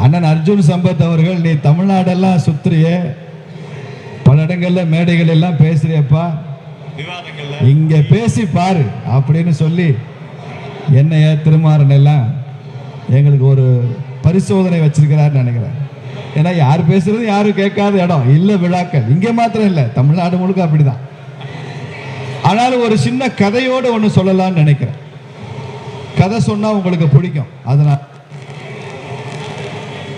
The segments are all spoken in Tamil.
அண்ணன் அர்ஜுன் சம்பத் அவர்கள் நீ தமிழ்நாடெல்லாம் சுத்துறியே. பல இடங்கள்ல மேடைகள் எல்லாம் பேசுறியப்பா. இங்க பேசி பாரு அப்படின்னு சொல்லி என்னைய திருமாறன் எல்லாம் எங்களுக்கு ஒரு பரிசோதனை வச்சிருக்கிறாருன்னு நினைக்கிறேன். ஏன்னா யார் பேசுறது யாரும் கேட்காத இடம். இல்ல விழாக்கள். இங்க மாத்திரம் இல்ல. தமிழ்நாடு முழுக்க அப்படிதான். ஆனாலும் ஒரு சின்ன கதையோட ஒன்று சொல்லலாம்னு நினைக்கிறேன். கதை சொன்னா உங்களுக்கு பிடிக்கும். அதனால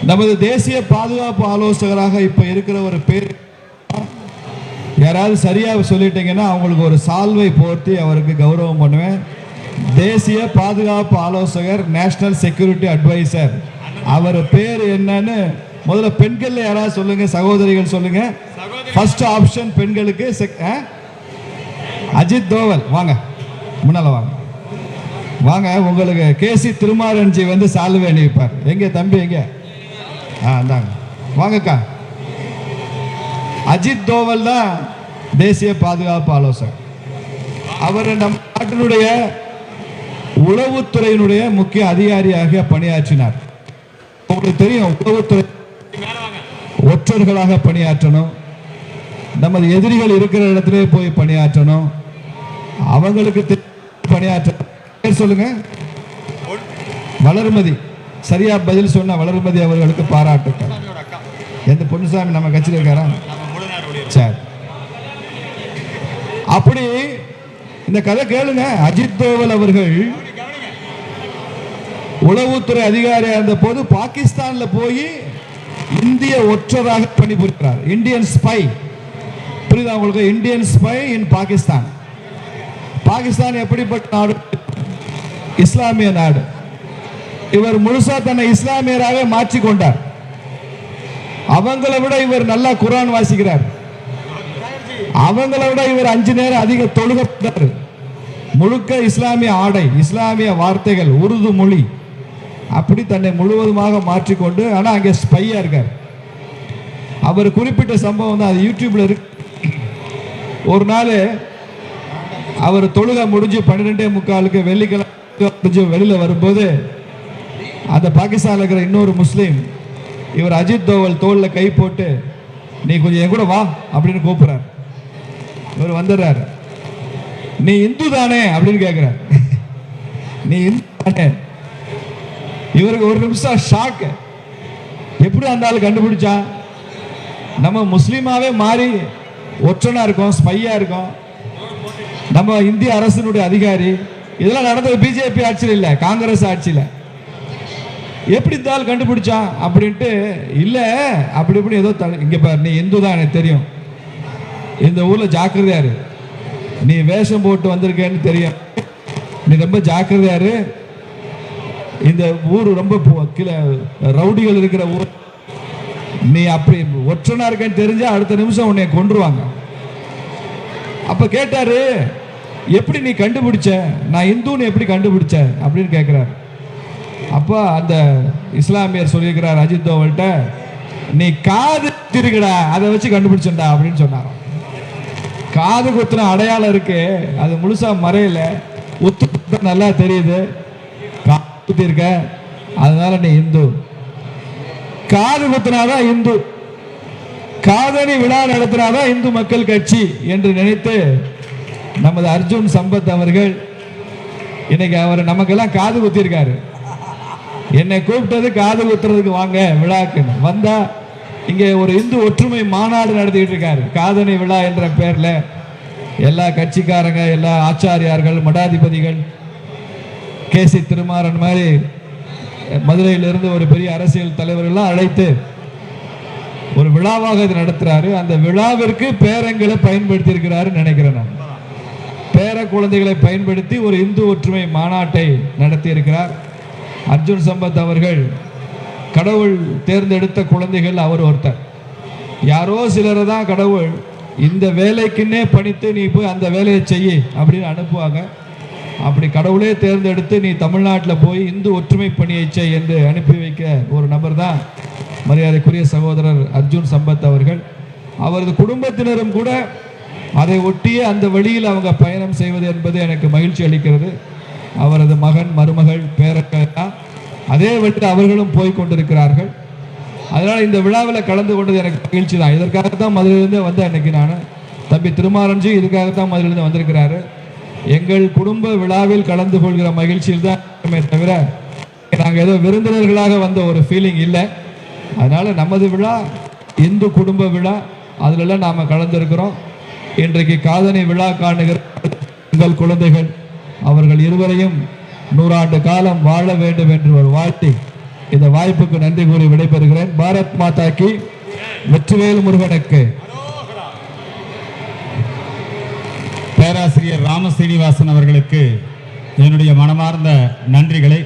நமது தேசிய பாதுகாப்பு ஆலோசகராக இப்ப இருக்கிற ஒரு பேர் யாராவது சரியா சொல்லிட்டீங்கன்னா அவங்களுக்கு ஒரு சால்வை போர்த்தி அவருக்கு கௌரவம் பண்ணுவேன். தேசிய பாதுகாப்பு ஆலோசகர் நேஷனல் செக்யூரிட்டி அட்வைசர். அவர் பேர் என்னன்னு முதல்ல பெண்கள்ல யாராவது சொல்லுங்க சகோதரிகள் சொல்லுங்க. ஃபர்ஸ்ட் ஆப்ஷன் பெண்களுக்கு அஜித் தோவல். வாங்க. முன்னால வாங்க. வாங்க உங்களுக்கு கேசி திருமாரன்ஜி வந்து சால்வை அணிவிப்பார். எங்க தம்பி எங்க? ஆ இந்தாங்க. வாங்கக்கா. அஜித் தோவல் தான் தேசிய பாதுகாப்பு ஆலோசகர். அவர் நம் நாட்டினுடைய உளவுத்துறையினுடைய முக்கிய அதிகாரியாக பணியாற்றினார். உங்களுக்கு தெரியும் உளவுத்துறை ஒற்றர்களாக பணியாற்றணும். நமது எதிரிகள் இருக்கிற இடத்திலே போய் பணியாற்றணும். அவங்களுக்கு பணியாற்ற பேர் சொல்லுங்க. வளர்மதி. சரியா பதில் சொன்ன வளர்மதி அவர்களுக்கு பாராட்டுக்கள். எந்த பொன்னுசாமி நம்ம கட்சியில் இருக்காரா? சரி. அப்படி இந்த கதை கேளுங்க. அஜித் தோவல் அவர்கள் உளவுத்துறை அதிகாரியா இருந்த போது பாகிஸ்தான்ல போய் இந்திய ஒற்றராக பணிபுரிகிறார். இந்தியன் ஸ்பை புரியுதா உங்களுக்கு? Indian spy in Pakistan Pakistan எப்படிப்பட்ட நாடு? இஸ்லாமிய நாடு. இவர் முழுசா தன்னை இஸ்லாமியராக மாற்றிக் கொண்டார் அவங்கள விட இவர் நல்லா குரான் வாசிக்கிறார் அவங்கள விட இவர் அஞ்சு நேரம் அதிக தொழுகிறார் முழுக்க இஸ்லாமிய ஆடை இஸ்லாமிய வார்த்தைகள் உருது மொழி அப்படி தன்னை முழுவதுமாக மாற்றிக்கொண்டு ஆனா அங்கே ஸ்பையா இருக்கார் அவர் குறிப்பிட்ட சம்பவம் தான் அது யூடியூப்ல இருக்கு ஒரு நாள் அவர் தொழுகை முடிஞ்சு பன்னிரெண்டே முக்காலுக்கு வெள்ளிக்கிழமை முடிஞ்சு வெளியில வரும்போது அந்த பாகிஸ்தான்ல இருக்கிற இன்னொரு முஸ்லீம் இவர் அஜித் தோவல் தோல்ல கை போட்டு நீ கொஞ்சம் என் கூட வா அப்படின்னு கூப்பிடுறார். இவர் வந்துடுறாரு. நீ இந்து தானே? அப்படின்னு கேட்கிறார் நீ இந்து தானே? இவருக்கு ஒரு நிமிஷம் ஷாக்கு எப்படி அந்த ஆள் கண்டுபிடிச்சா? நம்ம முஸ்லீமாவே மாறி ஒற்றனா இருக்கோம் ஸ்பையா இருக்கோம். நம்ம இந்திய அரசினுடைய அதிகாரி. இதெல்லாம் நடந்தது பிஜேபி ஆட்சியில் இல்லை காங்கிரஸ் ஆட்சியில். எப்படி தாள் கண்டுபிடிச்சான் அப்படின்ட்டு இல்லை அப்படி இப்படி ஏதோ த- இங்க பாரு நீ இந்து தான் எனக்கு தெரியும். இந்த ஊர்ல ஜாக்கிரதையாரு நீ வேஷம் போட்டு வந்திருக்கேன்னு தெரியும். நீ ரொம்ப ஜாக்கிரதையாரு இந்த ஊர் ரொம்ப கீழே ரவுடிகள் இருக்கிற ஊர். நீ அப்படி ஒற்றனா இருக்கேன்னு தெரிஞ்சா அடுத்த நிமிஷம் உன்னை கொண்டுருவாங்க அப்ப கேட்டாரு எப்படி நீ கண்டுபிடிச்ச? நான் இந்துன்னு எப்படி கண்டுபிடிச்ச? அப்படின்னு கேட்கிறாரு அப்போ அந்த இஸ்லாமியர் சொல்லியிருக்கிறார் அஜித் தோவல்கிட்ட நீ காது திருக்கடா அதை வச்சு கண்டுபிடிச்சண்டா அப்படின்னு சொன்னாராம். காது குத்துன அடையாளம் இருக்கு. அது முழுசா மறையல. உத்து நல்லா தெரியுது. காது குத்தி இருக்க அதனால நீ இந்து. காது குத்துனாதான் இந்து. காதணி விழா நடத்தினாதான் இந்து மக்கள் கட்சி என்று நினைத்து நமது அர்ஜுன் சம்பத் அவர்கள் இன்னைக்கு அவர் நமக்கெல்லாம் காது குத்திருக்காரு. என்னை கூப்பிட்டது காது குத்துறதுக்கு வாங்க விழாக்குன்னு. வந்தா இங்கே ஒரு இந்து ஒற்றுமை மாநாடு நடத்திட்டு இருக்காரு. காதணி விழா என்ற பேர்ல எல்லா கட்சிக்காரங்க எல்லா ஆச்சாரியார்கள் மடாதிபதிகள் கேசி திருமாறன் மாதிரி மதுரையிலிருந்து ஒரு பெரிய அரசியல் தலைவர்கள்லாம் அழைத்து ஒரு விழாவாக இது நடத்துறாரு. அந்த விழாவிற்கு பேரங்களை பயன்படுத்தி இருக்கிறாரு நினைக்கிறேன் நான். பேர குழந்தைகளை பயன்படுத்தி ஒரு இந்து ஒற்றுமை மாநாட்டை நடத்தி இருக்கிறார் அர்ஜுன் சம்பத் அவர்கள் கடவுள் தேர்ந்தெடுத்த குழந்தைகள் அவர் ஒருத்தர். யாரோ சிலரை தான் கடவுள் இந்த வேலைக்குன்னே பணித்து நீ போய் அந்த வேலையை செய்ய அப்படின்னு அனுப்புவாங்க. அப்படி கடவுளே தேர்ந்தெடுத்து நீ தமிழ்நாட்டில் போய் இந்து ஒற்றுமை பணியை செய் என்று அனுப்பி வைக்க ஒரு நபர் தான் மரியாதைக்குரிய சகோதரர் அர்ஜுன் சம்பத் அவர்கள். அவரது குடும்பத்தினரும் கூட அதை ஒட்டியே அந்த வழியில் அவங்க பயணம் செய்வது என்பது எனக்கு மகிழ்ச்சி அளிக்கிறது. அவரது மகன் மருமகள் பேரக்கா அதே விட்டு அவர்களும் போய் கொண்டிருக்கிறார்கள். அதனால் இந்த விழாவில் கலந்து கொண்டது எனக்கு மகிழ்ச்சி தான். இதற்காகத்தான் மதுரையிலிருந்து வந்தேன் இன்னைக்கு நான். தம்பி திருமாரஞ்சி இதுக்காகத்தான் மதுரையிலிருந்து வந்திருக்கிறாரு. எங்கள் குடும்ப விழாவில் கலந்து கொள்கிற மகிழ்ச்சியில் தான் தவிர நாங்கள் ஏதோ விருந்தினர்களாக வந்த ஒரு ஃபீலிங் இல்லை. அதனால் நமது விழா இந்து குடும்ப விழா அதிலெல்லாம் நாம் கலந்துருக்கிறோம். இன்றைக்கு காதணி விழா காணுகிற எங்கள் குழந்தைகள் அவர்கள் இருவரையும் நூறாண்டு காலம் வாழ வேண்டும் என்று ஒரு வாழ்த்தி இந்த வாய்ப்புக்கு நன்றி கூறி விடைபெறுகிறேன். பாரத் மாதாக்கு கி. வெற்றிவேல் முருகனுக்கு. பேராசிரியர் ராம சீனிவாசன் அவர்களுக்கு என்னுடைய மனமார்ந்த நன்றிகளை